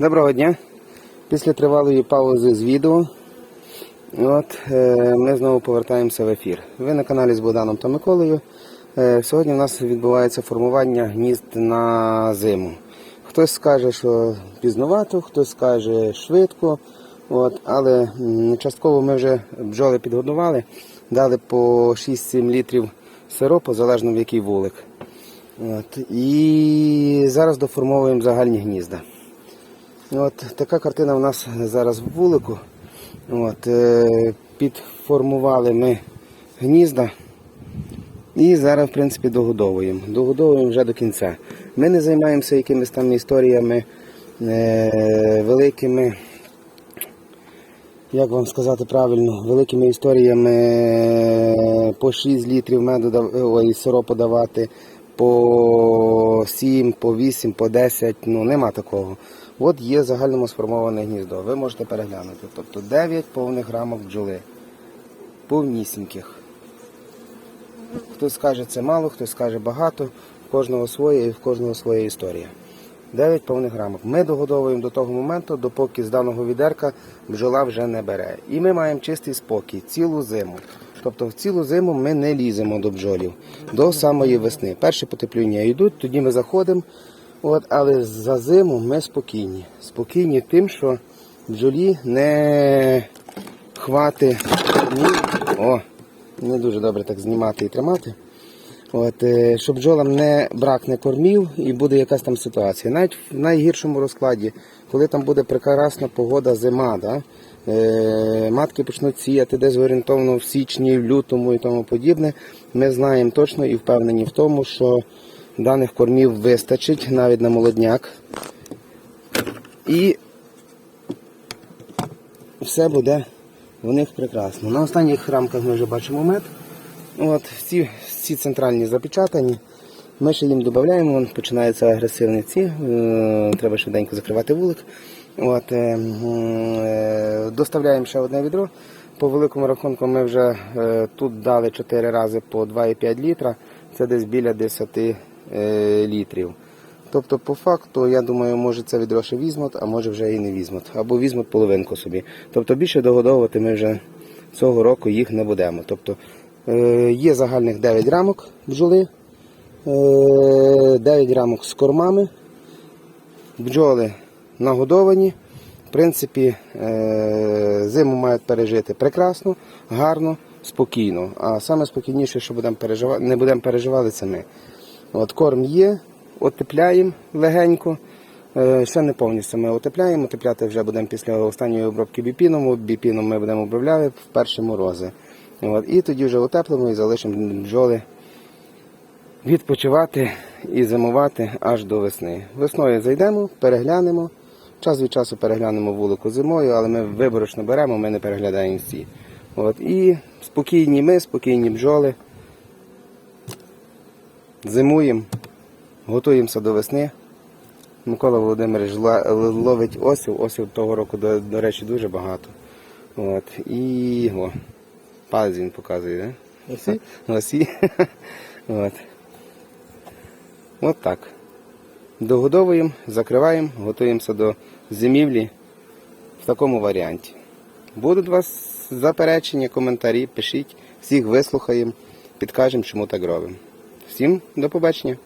Доброго дня. Після тривалої паузи з відео от, е, ми знову повертаємося в ефір. Ви на каналі з Богданом та Миколою. Е, сьогодні у нас відбувається формування гнізд на зиму. Хтось скаже, що пізнувато, хтось скаже швидко. От, але частково ми вже бджоли підгодували, дали по 6-7 літрів сиропу, залежно в який вулик. От, і зараз доформовуємо загальні гнізда. От така картина у нас зараз в вулику. От, е, підформували ми гнізда і зараз, в принципі, догодовуємо. Догодовуємо вже до кінця. Ми не займаємося якимись там історіями е, великими, як вам сказати правильно, великими історіями е, по 6 літрів меду ой, сиропу давати, по 7, по 8, по 10, ну нема такого. От є загальному сформоване гніздо. Ви можете переглянути. Тобто 9 повних рамок бджоли. Повнісіньких. Хтось скаже це мало, хтось скаже багато, в кожного своє і в кожного своя історія. 9 повних рамок. Ми догодовуємо до того моменту, допоки з даного відерка бджола вже не бере. І ми маємо чистий спокій цілу зиму. Тобто в цілу зиму ми не ліземо до бджолів до самої весни. Перші потепління йдуть, тоді ми заходимо. От, але за зиму ми спокійні. Спокійні тим, що бджолі не хвати ні. О, не дуже добре так знімати і тримати. От, е, щоб бджолам не бракне кормів і буде якась там ситуація. Навіть в найгіршому розкладі, коли там буде прекрасна погода зима, да? е, матки почнуть сіяти десь орієнтовно в січні, в лютому і тому подібне, ми знаємо точно і впевнені в тому, що даних кормів вистачить навіть на молодняк. І все буде у них прекрасно. На останніх рамках ми вже бачимо мед. От, всі, всі центральні запечатані. Ми ще їм додаємо, починаються агресивні ці. е, Треба швиденько закривати вулик. От, е, е, доставляємо ще одне відро. По великому рахунку ми вже е, тут дали 4 рази по 2,5 літра. Це десь біля 10 е, літрів. Тобто, по факту, я думаю, може це відро ще візьмуть, а може вже і не візьмуть. Або візьмуть половинку собі. Тобто більше догодовувати ми вже цього року їх не будемо. Тобто є загальних 9 рамок бджоли, е, 9 рамок з кормами. Бджоли нагодовані. В принципі, е, зиму мають пережити прекрасно, гарно, спокійно. А саме спокійніше, що будемо переживати, не будемо переживати, це ми. От корм є, отепляємо легенько. Е, Ще не повністю ми отепляємо. Отепляти вже будемо після останньої обробки біпіном. Біпіном ми будемо обробляти в перші морози. От, і тоді вже утеплимо і залишимо бджоли відпочивати і зимувати аж до весни. Весною зайдемо, переглянемо. Час від часу переглянемо вулику зимою, але ми виборочно беремо, ми не переглядаємо всі. От, і спокійні ми, спокійні бджоли. Зимуємо, готуємося до весни. Микола Володимирович ловить осів. Осів того року, до, до речі, дуже багато. От. І о, палець він показує, да? Осі? Осі. От. От так. Догодовуємо, закриваємо, готуємося до зимівлі в такому варіанті. Будуть у вас заперечення, коментарі, пишіть, всіх вислухаємо, підкажемо, чому так робимо. Всім до побачення.